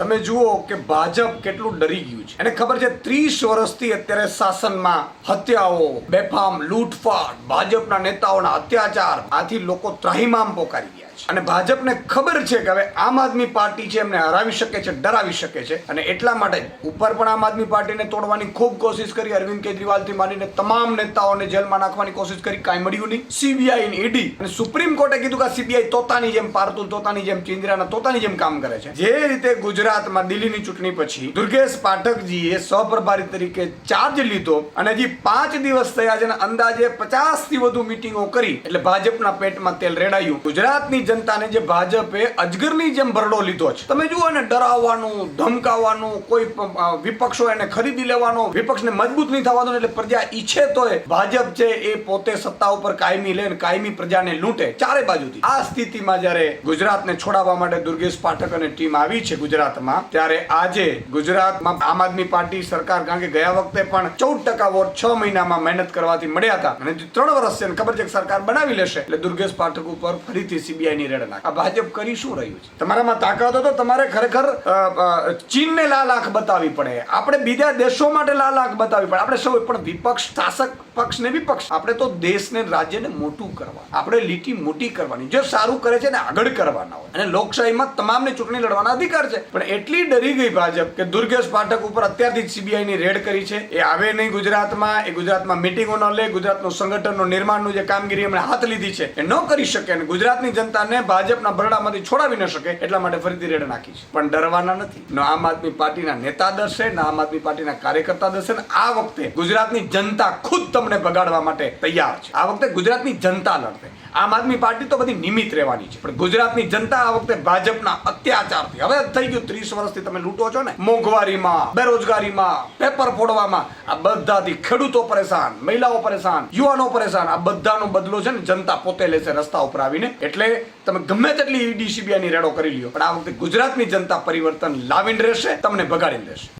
તમે જુઓ કે ભાજપ કેટલું ડરી ગયું છે. એને ખબર છે, ત્રીસ વર્ષથી અત્યારે શાસનમાં હત્યાઓ, બેફામ, લૂંટફાટ, ભાજપના નેતાઓના અત્યાચાર, આથી લોકો ત્રાહિમામ પોકારી ગયા અને ભાજપને ખબર છે કે હવે આમ આદમી પાર્ટી છે, એમને હરાવી શકે છે, ડરાવી શકે છે. અને એટલા માટે ઉપર પણ આમ આદમી પાર્ટીને તોડવાની ખૂબ કોશિશ કરી અરવિંદ કેજરીવાલથી માંડીને તમામ નેતાઓને જેલમાં નાખવાની કોશિશ કરી, કાંઈ મળ્યું નહીં. સીબીઆઈ ઈડી અને સુપ્રીમ કોર્ટે કીધું કે સીબીઆઈ તોતાની જેમ પારતું, તોતાની જેમ ચિંદ્રાના, તોતાની જેમ કામ કરે છે. જે રીતે ગુજરાતમાં દિલ્હીની ચૂંટણી પછી દુર્ગેશ પાઠકજીએ સહપ્રભારી તરીકે ચાર્જ લીધો અને હજી પાંચ દિવસ થયા છે અંદાજે પચાસથી વધુ મિટિંગો કરી, એટલે ભાજપના પેટમાં તેલ રેડાયું. ગુજરાતની જનતાને જે ભાજપે અજગરની જેમ ભરડો લીધો છે. તમે જુઓ ને, ડરાવવાનું ધમકાવવાનું કોઈ વિપક્ષો એને ખરીદી લેવાનો, વિપક્ષને મજબૂત નહીં થવાનો, એટલે પ્રજા ઈચ્છે તોય ભાજપ છે એ પોતે સત્તા ઉપર કાયમી લે કાયમી પ્રજાને લૂંટે ચારે બાજુથી. આ સ્થિતિમાં જ્યારે ગુજરાતને છોડાવવા માટે દુર્ગેશ પાઠક અને ટીમ આવી છે ગુજરાતમાં, ત્યારે આજે ગુજરાતમાં આમ આદમી પાર્ટી સરકાર કારણ કે ગયા વખતે પણ ચૌદ ટકા વોટ છ મહિનામાં મહેનત કરવાથી મળ્યા હતા. અને ત્રણ વર્ષ છે ખબર છે સરકાર બનાવી લેશે. એટલે દુર્ગેશ પાઠક ઉપર ફરીથી સીબીઆઈ ની રેડ નાખ. આ ભાજપ કરી શું રહ્યું છે? તમારામાં તાકાત હતો તો તમારે ખરેખર ચીનને લાલ આંખ બતાવવી પડે. આપણે બીજા દેશો માટે લાલ આંખ બતાવવી પડે. આપણે સૌ પણ વિપક્ષ શાસક પક્ષ ને વિપક્ષ. આપણે તો દેશને રાજ્યને મોટું કરવા. આપણે લીટી મોટી કરવાની. જે સારું કરે છે ને આગળ કરવાના હોય. અને લોકશાહીમાં તમામને ચૂંટણી લડવાના અધિકાર છે. પણ એટલી ડરી ગઈ ભાજપ કે દુર્ગેશ પાઠક ઉપર અત્યારથી જ CBI ની રેડ કરી છે. એ આવે નહીં ગુજરાતમાં. એ ગુજરાતમાં મિટિંગો ન લે. ગુજરાતનું સંગઠનનું નિર્માણનું જે કામગીરી એમણે હાથ લીધી છે એ ન કરી શકે અને ગુજરાતની જનતાને ભાજપના ભરડામાંથી છોડાવી ન શકે એટલા માટે ફરીથી રેડ નાખી છે. પણ ડરવાના નથી. ન આમ આદમી પાર્ટીના નેતા ડરશે, ન આમ આદમી પાર્ટીના કાર્યકર્તા ડરશે. આ વખતે ગુજરાતની જનતા ખુદ તમને બગાડવા માટે તૈયાર છે. આ વખતે ગુજરાતની જનતા લડશે. આમ આદમી પાર્ટી તો બધી નિમિત્ત રહેવાની છે. પણ ગુજરાતની જનતા આ વખતે ભાજપના અત્યાચારથી. હવે થઈ ગયું ત્રીસ વર્ષથી તમે લૂંટો છો ને? મોંઘવારીમાં, બેરોજગારીમાં, પેપર ફોડવામાં. આ બધાથી ખેડૂતો પરેશાન, મહિલાઓ પરેશાન, યુવાનો પરેશાન. આ બધાનો બદલો છે ને જનતા પોતે લેશે રસ્તા ઉપર આવીને. એટલે તમે ગમે તેટલી ઈડી સીબીઆઈ રેડો કરી લ્યો. પણ આ વખતે ગુજરાતની જનતા પરિવર્તન લાવીને રહેશે, તમને બગાડીને રહેશે.